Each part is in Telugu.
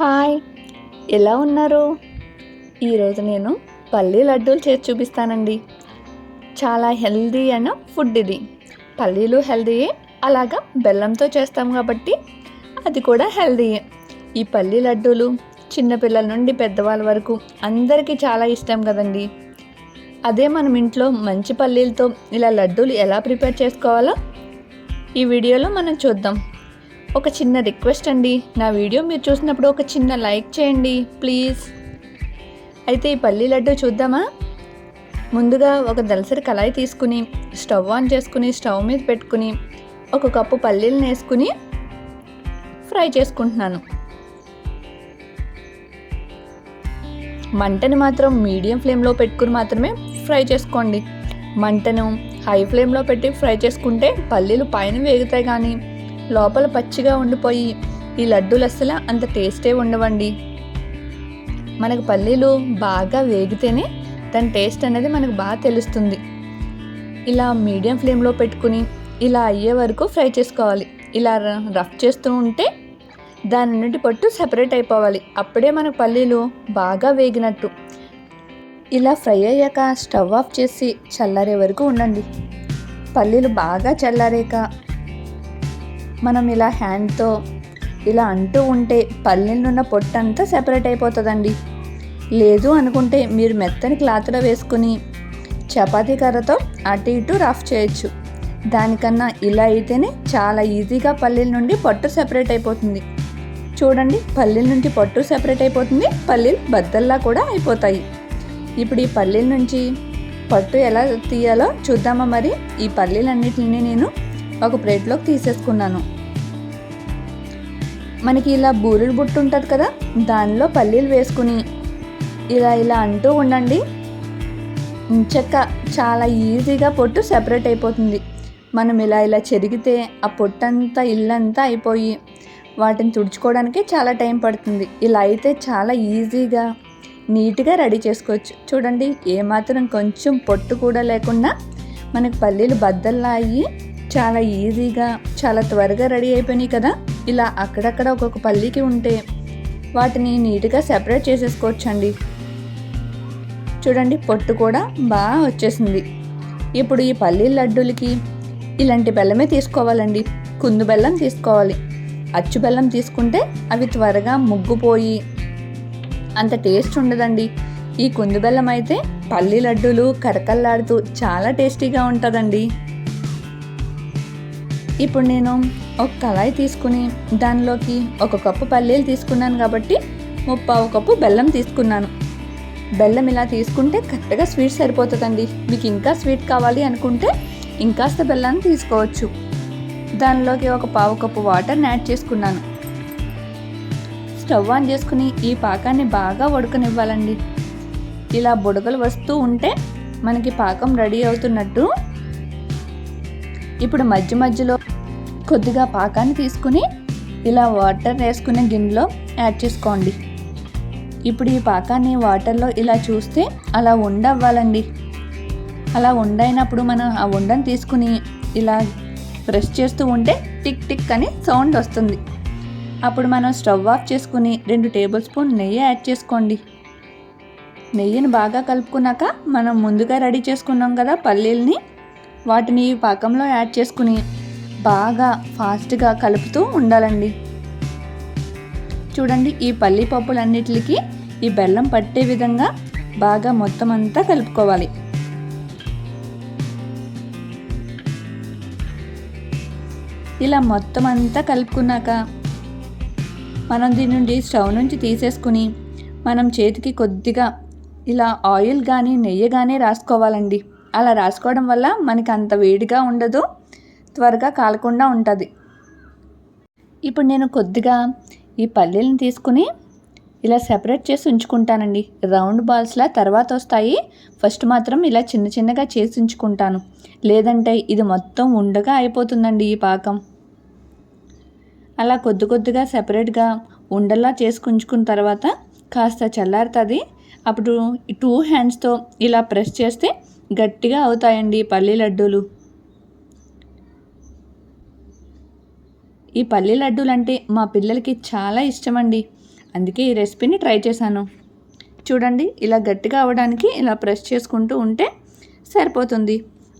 హాయ్. ఎలా ఉన్నారు? ఈరోజు నేను పల్లీ లడ్డూలు చేసి చూపిస్తానండి. చాలా హెల్దీ అయిన ఫుడ్ ఇది. పల్లీలు హెల్దీయే అలాగా బెల్లంతో చేస్తాం కాబట్టి అది కూడా హెల్దీయే. ఈ పల్లీ లడ్డూలు చిన్నపిల్లల నుండి పెద్దవాళ్ళ వరకు అందరికీ చాలా ఇష్టం కదండి. అదే మనం ఇంట్లో మంచి పల్లీలతో ఇలా లడ్డూలు ఎలా ప్రిపేర్ చేసుకోవాలో ఈ వీడియోలో మనం చూద్దాం. ఒక చిన్న రిక్వెస్ట్ అండి. నా వీడియో మీరు చూసినప్పుడు ఒక చిన్న లైక్ చేయండి ప్లీజ్. అయితే ఈ పల్లి లడ్డు చూద్దామా? ముందుగా ఒక దలసరి కళాయి తీసుకుని స్టవ్ ఆన్ చేసుకుని స్టవ్ మీద పెట్టుకుని ఒక కప్పు పల్లీలను వేసుకుని ఫ్రై చేసుకుంటున్నాను. మంటని మాత్రం మీడియం ఫ్లేమ్లో పెట్టుకుని మాత్రమే ఫ్రై చేసుకోండి. మంటను హై ఫ్లేమ్లో పెట్టి ఫ్రై చేసుకుంటే పల్లీలు పైన వేగుతాయి కానీ లోపల పచ్చిగా ఉండిపోయి ఈ లడ్డూలు అస్సలు అంత టేస్టే ఉండవండి. మనకు పల్లీలు బాగా వేగితేనే దాని టేస్ట్ అనేది మనకు బాగా తెలుస్తుంది. ఇలా మీడియం ఫ్లేమ్లో పెట్టుకుని ఇలా అయ్యే వరకు ఫ్రై చేసుకోవాలి. ఇలా రఫ్ చేస్తూ ఉంటే దాని నుండి పట్టు సెపరేట్ అయిపోవాలి. అప్పుడే మనకు పల్లీలు బాగా వేగినట్టు. ఇలా ఫ్రై అయ్యాక స్టవ్ ఆఫ్ చేసి చల్లారే వరకు ఉండండి. పల్లీలు బాగా చల్లారాక మనం ఇలా హ్యాండ్తో ఇలా అంటూ ఉంటే పల్లీలున్న పొట్టంతా సెపరేట్ అయిపోతుందండి. లేదు అనుకుంటే మీరు మెత్తని క్లాత్లో వేసుకుని చపాతీ కర్రతో అటు ఇటు రఫ్ చేయొచ్చు. దానికన్నా ఇలా అయితేనే చాలా ఈజీగా పల్లీల నుండి పొట్టు సెపరేట్ అయిపోతుంది. చూడండి పల్లీల నుంచి పొట్టు సెపరేట్ అయిపోతుంది పల్లీలు బద్దల్లా కూడా అయిపోతాయి. ఇప్పుడు ఈ పల్లీల నుంచి పట్టు ఎలా తీయాలో చూద్దామా మరి? ఈ పల్లీలన్నిటిని నేను ఒక ప్లేట్లోకి తీసేసుకున్నాను. మనకి ఇలా బూరెలు బుట్టు ఉంటుంది కదా దానిలో పల్లీలు వేసుకుని ఇలా ఇలా అంటూ ఉండండి. చెక్క చాలా ఈజీగా పొట్టు సెపరేట్ అయిపోతుంది. మనం ఇలా ఇలా చెరిగితే ఆ పొట్టంతా ఇల్లంతా అయిపోయి వాటిని తుడుచుకోవడానికి చాలా టైం పడుతుంది. ఇలా అయితే చాలా ఈజీగా నీట్గా రెడీ చేసుకోవచ్చు. చూడండి ఏమాత్రం కొంచెం పొట్టు కూడా లేకుండా మనకు పల్లీలు బద్దల్లా అయ్యి చాలా ఈజీగా చాలా త్వరగా రెడీ అయిపోయినాయి కదా? ఇలా అక్కడక్కడ ఒక్కొక్క పల్లీకి ఉంటే వాటిని నీట్గా సెపరేట్ చేసేసుకోవచ్చండి. చూడండి పొట్టు కూడా బాగా వచ్చేసింది. ఇప్పుడు ఈ పల్లీల లడ్డూలకి ఇలాంటి బెల్లమే తీసుకోవాలండి. కుందు బెల్లం తీసుకోవాలి. అచ్చు బెల్లం తీసుకుంటే అవి త్వరగా ముగ్గుపోయి అంత టేస్ట్ ఉండదండి. ఈ కుందు బెల్లం అయితే పల్లి లడ్డూలు కరకల్లాడుతూ చాలా టేస్టీగా ఉంటుందండి. ఇప్పుడు నేను ఒక కళాయి తీసుకుని దానిలోకి ఒక కప్పు పల్లీలు తీసుకున్నాను కాబట్టి ముప్పావు కప్పు బెల్లం తీసుకున్నాను. బెల్లం ఇలా తీసుకుంటే కరెక్ట్గా స్వీట్ సరిపోతుందండి. మీకు ఇంకా స్వీట్ కావాలి అనుకుంటే ఇంకాస్త బెల్లాన్ని తీసుకోవచ్చు. దానిలోకి ఒక పావు కప్పు వాటర్ని యాడ్ చేసుకున్నాను. స్టవ్ ఆన్ చేసుకుని ఈ పాకాన్ని బాగా ఉడకనివ్వాలండి. ఇలా బుడగలు వస్తూ ఉంటే మనకి పాకం రెడీ అవుతున్నట్టు ఇప్పుడు మధ్య మధ్యలో కొద్దిగా పాకాన్ని తీసుకుని ఇలా వాటర్ వేసుకునే గిన్నెలో యాడ్ చేసుకోండి. ఇప్పుడు ఈ పాకాన్ని వాటర్లో ఇలా చూస్తే అలా ఉండవ్వాలండి. అలా ఉండైనప్పుడు మనం ఆ ఉండని తీసుకుని ఇలా ప్రెస్ చేస్తూ ఉంటే టిక్ టిక్ అని సౌండ్ వస్తుంది. అప్పుడు మనం స్టవ్ ఆఫ్ చేసుకుని రెండు టేబుల్ స్పూన్ నెయ్యి యాడ్ చేసుకోండి. నెయ్యిని బాగా కలుపుకున్నాక మనం ముందుగా రెడీ చేసుకున్నాం కదా పల్లీల్ని. వాటిని పాకంలో యాడ్ చేసుకుని బాగా ఫాస్ట్గా కలుపుతూ ఉండాలండి. చూడండి ఈ పల్లి పప్పులన్నిటికి ఈ బెల్లం పట్టే విధంగా బాగా మొత్తం అంతా కలుపుకోవాలి. ఇలా మొత్తం అంతా కలుపుకున్నాక మనం దీని నుండి స్టవ్ నుంచి తీసేసుకుని మనం చేతికి కొద్దిగా ఇలా ఆయిల్ కానీ నెయ్యి కానీ రాసుకోవాలండి. అలా రాసుకోవడం వల్ల మనకి అంత వేడిగా ఉండదు త్వరగా కాలకుండా ఉంటుంది. ఇప్పుడు నేను కొద్దిగా ఈ పల్లీలను తీసుకుని ఇలా సెపరేట్ చేసి ఉంచుకుంటానండి. రౌండ్ బాల్స్లా తర్వాత వస్తాయి. ఫస్ట్ మాత్రం ఇలా చిన్న చిన్నగా చేసి ఉంచుకుంటాను. లేదంటే ఇది మొత్తం ఉండగా అయిపోతుందండి ఈ పాకం. అలా కొద్ది కొద్దిగా సెపరేట్గా ఉండలా చేసుకుంచుకున్న తర్వాత కాస్త చల్లారుతుంది. అప్పుడు టూ హ్యాండ్స్తో ఇలా ప్రెస్ చేస్తే గట్టిగా అవుతాయండి పల్లి లడ్డూలు. ఈ పల్లి లడ్డూలు అంటే మా పిల్లలకి చాలా ఇష్టమండి. అందుకే ఈ రెసిపీని ట్రై చేశాను. చూడండి ఇలా గట్టిగా అవ్వడానికి ఇలా ప్రెస్ చేసుకుంటూ ఉంటే సరిపోతుంది.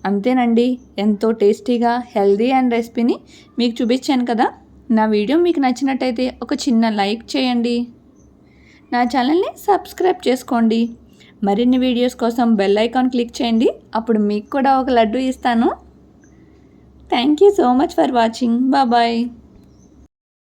అంతేనండి ఎంతో టేస్టీగా హెల్దీ అండ్ రెసిపీని మీకు చూపించాను కదా. నా వీడియో మీకు నచ్చినట్టయితే ఒక చిన్న లైక్ చేయండి. నా ఛానల్ని సబ్స్క్రైబ్ చేసుకోండి. మరిన్ని వీడియోస్ కోసం బెల్ ఐకాన్ క్లిక్ చేయండి. అప్పుడు మీకు కూడా ఒక లడ్డు ఇస్తాను. Thank you so much for watching bye